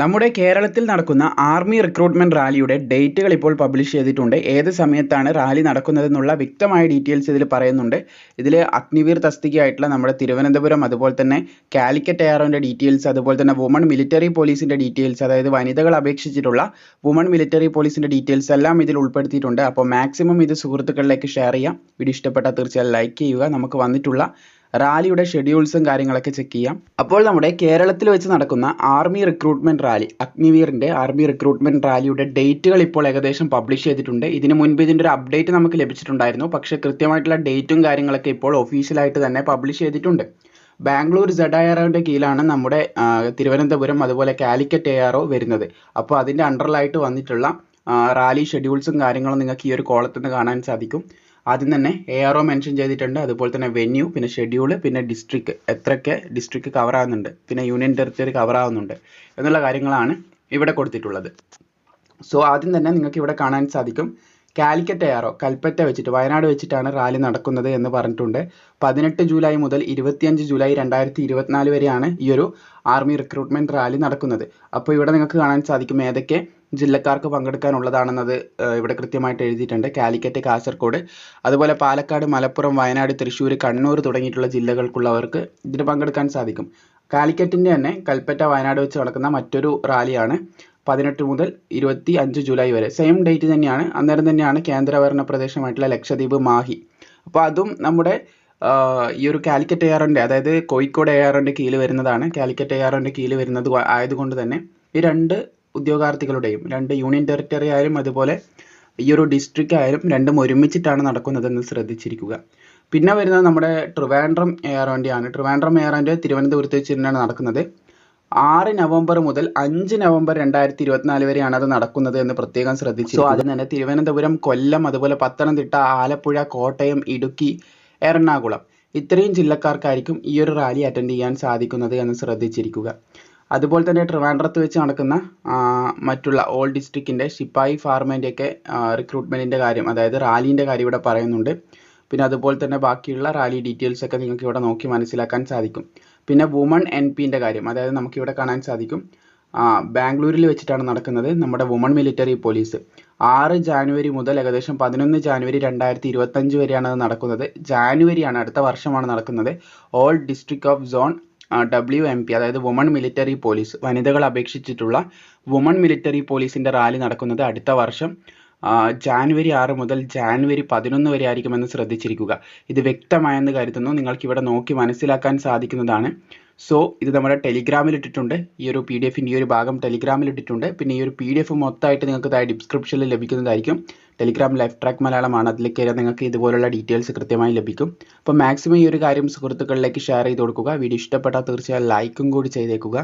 നമ്മുടെ കേരളത്തിൽ നടക്കുന്ന ആർമി റിക്രൂട്ട്മെന്റ് റാലിയുടെ ഡേറ്റുകൾ ഇപ്പോൾ പബ്ലിഷ് ചെയ്തിട്ടുണ്ട്. ഏത് സമയത്താണ് റാലി നടക്കുന്നതെന്നുള്ള വ്യക്തമായ ഡീറ്റെയിൽസ് ഇതിൽ പറയുന്നുണ്ട്. ഇതിൽ അഗ്നിവീർ തസ്തികയായിട്ടുള്ള നമ്മുടെ തിരുവനന്തപുരം അതുപോലെ തന്നെ കാലിക്കറ്റ് എയറോന്റെ ഡീറ്റെയിൽസ് അതുപോലെ തന്നെ വുമൺ മിലിറ്ററി പോലീസിന്റെ ഡീറ്റെയിൽസ് അതായത് വനിതകൾ അപേക്ഷിച്ചിട്ടുള്ള വുമൺ മിലിറ്ററി പോലീസിന്റെ ഡീറ്റെയിൽസ് എല്ലാം ഇതിൽ ഉൾപ്പെടുത്തിയിട്ടുണ്ട്. അപ്പോൾ മാക്സിമം ഇത് സുഹൃത്തുക്കളിലേക്ക് ഷെയർ ചെയ്യാം. വീഡിയോ ഇഷ്ടപ്പെട്ടാൽ തീർച്ചയായും ലൈക്ക് ചെയ്യുക. നമുക്ക് വന്നിട്ടുള്ള റാലിയുടെ ഷെഡ്യൂൾസും കാര്യങ്ങളൊക്കെ ചെക്ക് ചെയ്യാം. അപ്പോൾ നമ്മുടെ കേരളത്തിൽ വെച്ച് നടക്കുന്ന ആർമി റിക്രൂട്ട്മെന്റ് റാലി അഗ്നിവീറിന്റെ ആർമി റിക്രൂട്ട്മെന്റ് റാലിയുടെ ഡേറ്റുകൾ ഇപ്പോൾ ഏകദേശം പബ്ലിഷ് ചെയ്തിട്ടുണ്ട്. ഇതിന് മുൻപ് ഇതിന്റെ ഒരു അപ്ഡേറ്റ് നമുക്ക് ലഭിച്ചിട്ടുണ്ടായിരുന്നു. പക്ഷേ കൃത്യമായിട്ടുള്ള ഡേറ്റും കാര്യങ്ങളൊക്കെ ഇപ്പോൾ ഒഫീഷ്യലായിട്ട് തന്നെ പബ്ലിഷ് ചെയ്തിട്ടുണ്ട്. ബാംഗ്ലൂർ സെഡ് കീഴിലാണ് നമ്മുടെ തിരുവനന്തപുരം അതുപോലെ കാലിക്കറ്റ് എ ആർ വരുന്നത്. അപ്പോൾ അതിന്റെ അണ്ടറിലായിട്ട് വന്നിട്ടുള്ള റാലി ഷെഡ്യൂൾസും കാര്യങ്ങളും നിങ്ങൾക്ക് ഈ ഒരു കോളത്തിൽ നിന്ന് കാണാൻ സാധിക്കും. ആദ്യം തന്നെ എ ആർ ഒ മെൻഷൻ ചെയ്തിട്ടുണ്ട്. അതുപോലെ തന്നെ വെന്യൂ പിന്നെ ഷെഡ്യൂൾ പിന്നെ ഡിസ്ട്രിക്ട് എത്രയൊക്കെ ഡിസ്ട്രിക്ട് കവർ ആവുന്നുണ്ട്. പിന്നെ യൂണിയൻ ടെറിട്ടറി കവർ ആവുന്നുണ്ട്. എന്നുള്ള കാര്യങ്ങളാണ് ഇവിടെ കൊടുത്തിട്ടുള്ളത്. സോ ആദ്യം തന്നെ നിങ്ങൾക്ക് ഇവിടെ കാണാൻ സാധിക്കും. കാലിക്കറ്റ് എയറോ കൽപ്പറ്റ വെച്ചിട്ട് വയനാട് വെച്ചിട്ടാണ് റാലി നടക്കുന്നത് എന്ന് പറഞ്ഞിട്ടുണ്ട്. പതിനെട്ട് ജൂലൈ മുതൽ ഇരുപത്തിയഞ്ച് ജൂലൈ രണ്ടായിരത്തി ഇരുപത്തിനാല് വരെയാണ് ഈ ഒരു ആർമി റിക്രൂട്ട്മെന്റ് റാലി നടക്കുന്നത്. അപ്പോൾ ഇവിടെ നിങ്ങൾക്ക് കാണാൻ സാധിക്കും ഏതൊക്കെ ജില്ലക്കാർക്ക് പങ്കെടുക്കാനുള്ളതാണെന്നത് ഇവിടെ കൃത്യമായിട്ട് എഴുതിയിട്ടുണ്ട്. കാലിക്കറ്റ് കാസർഗോഡ് അതുപോലെ പാലക്കാട് മലപ്പുറം വയനാട് തൃശ്ശൂർ കണ്ണൂർ തുടങ്ങിയിട്ടുള്ള ജില്ലകൾക്കുള്ളവർക്ക് ഇതിന് പങ്കെടുക്കാൻ സാധിക്കും. കാലിക്കറ്റിന്റെ തന്നെ കൽപ്പറ്റ വയനാട് വെച്ച് നടക്കുന്ന മറ്റൊരു റാലിയാണ് പതിനെട്ട് മുതൽ ഇരുപത്തി അഞ്ച് ജൂലൈ വരെ. സെയിം ഡേറ്റ് തന്നെയാണ് അന്നേരം തന്നെയാണ് കേന്ദ്രഭരണ പ്രദേശമായിട്ടുള്ള ലക്ഷദ്വീപ് മാഹി. അപ്പോൾ അതും നമ്മുടെ ഈ ഒരു കാലിക്കറ്റ് എയറിന്റെ അതായത് കോഴിക്കോട് എയറിന്റെ കീഴിൽ വരുന്നതാണ്. കാലിക്കറ്റ് എയറിന്റെ കീഴിൽ വരുന്നത് ആയതുകൊണ്ട് തന്നെ ഈ രണ്ട് ഉദ്യോഗാർത്ഥികളുടെയും രണ്ട് യൂണിയൻ ടെറിറ്ററി ആയാലും അതുപോലെ ഈ ഒരു ഡിസ്ട്രിക്റ്റ് ആയാലും രണ്ടും ഒരുമിച്ചിട്ടാണ് നടക്കുന്നതെന്ന് ശ്രദ്ധിച്ചിരിക്കുക. പിന്നെ വരുന്നത് നമ്മുടെ ട്രിവാൻഡ്രം എയറോന്റെയാണ് ട്രിവാൻഡ്രം എയർവണ്ടി തിരുവനന്തപുരത്ത് വെച്ച് തന്നെയാണ് നടക്കുന്നത്. ആറ് നവംബർ മുതൽ അഞ്ച് നവംബർ രണ്ടായിരത്തി ഇരുപത്തിനാല് വരെയാണ് അത് നടക്കുന്നത് എന്ന് പ്രത്യേകം ശ്രദ്ധിച്ചു അതിന് തന്നെ തിരുവനന്തപുരം കൊല്ലം അതുപോലെ പത്തനംതിട്ട ആലപ്പുഴ കോട്ടയം ഇടുക്കി എറണാകുളം ഇത്രയും ജില്ലക്കാർക്കായിരിക്കും ഈ ഒരു റാലി അറ്റൻഡ് ചെയ്യാൻ സാധിക്കുന്നത് എന്ന് ശ്രദ്ധിച്ചിരിക്കുക. അതുപോലെ തന്നെ ട്രിവാൻഡ്രത്ത് വെച്ച് നടക്കുന്ന മറ്റുള്ള ഓൾ ഡിസ്ട്രിക്റ്റിന്റെ ശിപ്പായി ഫാർമേന്റെയൊക്കെ റിക്രൂട്ട്മെന്റിന്റെ കാര്യം അതായത് റാലീന്റെ കാര്യം ഇവിടെ പറയുന്നുണ്ട്. പിന്നെ അതുപോലെ തന്നെ ബാക്കിയുള്ള റാലി ഡീറ്റെയിൽസ് ഒക്കെ നിങ്ങൾക്ക് ഇവിടെ നോക്കി മനസ്സിലാക്കാൻ സാധിക്കും. പിന്നെ വുമൺ എൻ പിന്റെ കാര്യം അതായത് നമുക്കിവിടെ കാണാൻ സാധിക്കും. ബാംഗ്ലൂരിൽ വെച്ചിട്ടാണ് നടക്കുന്നത് നമ്മുടെ വുമൺ മിലിറ്ററി പോലീസ് ആറ് ജാനുവരി മുതൽ ഏകദേശം പതിനൊന്ന് ജാനുവരി രണ്ടായിരത്തി ഇരുപത്തഞ്ച് വരെയാണ് അത് നടക്കുന്നത്. ജാനുവരിയാണ് അടുത്ത വർഷമാണ് നടക്കുന്നത്. All district of zone W M P അതായത് വുമൺ മിലിറ്ററി പോലീസ് വനിതകൾ അപേക്ഷിച്ചിട്ടുള്ള വുമൺ മിലിറ്ററി പോലീസിന്റെ റാലി നടക്കുന്നത് അടുത്ത വർഷം ജാനുവരി ആറ് മുതൽ ജാനുവരി പതിനൊന്ന് വരെ ആയിരിക്കുമെന്ന് ശ്രദ്ധിച്ചിരിക്കുക. ഇത് വ്യക്തമായെന്ന് കരുതുന്നു. നിങ്ങൾക്ക് ഇവിടെ നോക്കി മനസ്സിലാക്കാൻ സാധിക്കുന്നതാണ്. സോ ഇത് നമ്മുടെ ടെലിഗ്രാമിൽ ഇട്ടിട്ടുണ്ട്. ഈ ഒരു പി ഡി എഫിന്റെ ഈ ഒരു ഭാഗം ടെലിഗ്രാമിൽ ഇട്ടിട്ടുണ്ട്. പിന്നെ ഈ ഒരു പി ഡി എഫ് മൊത്തമായിട്ട് നിങ്ങൾക്ക് താഴെ ഡിസ്ക്രിപ്ഷനിൽ ലഭിക്കുന്നതായിരിക്കും. ടെലിഗ്രാം ലൈഫ് ട്രാക്ക് മലയാളമാണ്. അതിൽ കയറിയാൽ നിങ്ങൾക്ക് ഇതുപോലുള്ള ഡീറ്റെയിൽസ് കൃത്യമായി ലഭിക്കും. അപ്പോൾ മാക്സിമം ഈ ഒരു കാര്യം സുഹൃത്തുക്കളിലേക്ക് ഷെയർ ചെയ്ത് കൊടുക്കുക. വീഡിയോ ഇഷ്ടപ്പെട്ടാൽ തീർച്ചയായും ലൈക്കും കൂടി ചെയ്തേക്കുക.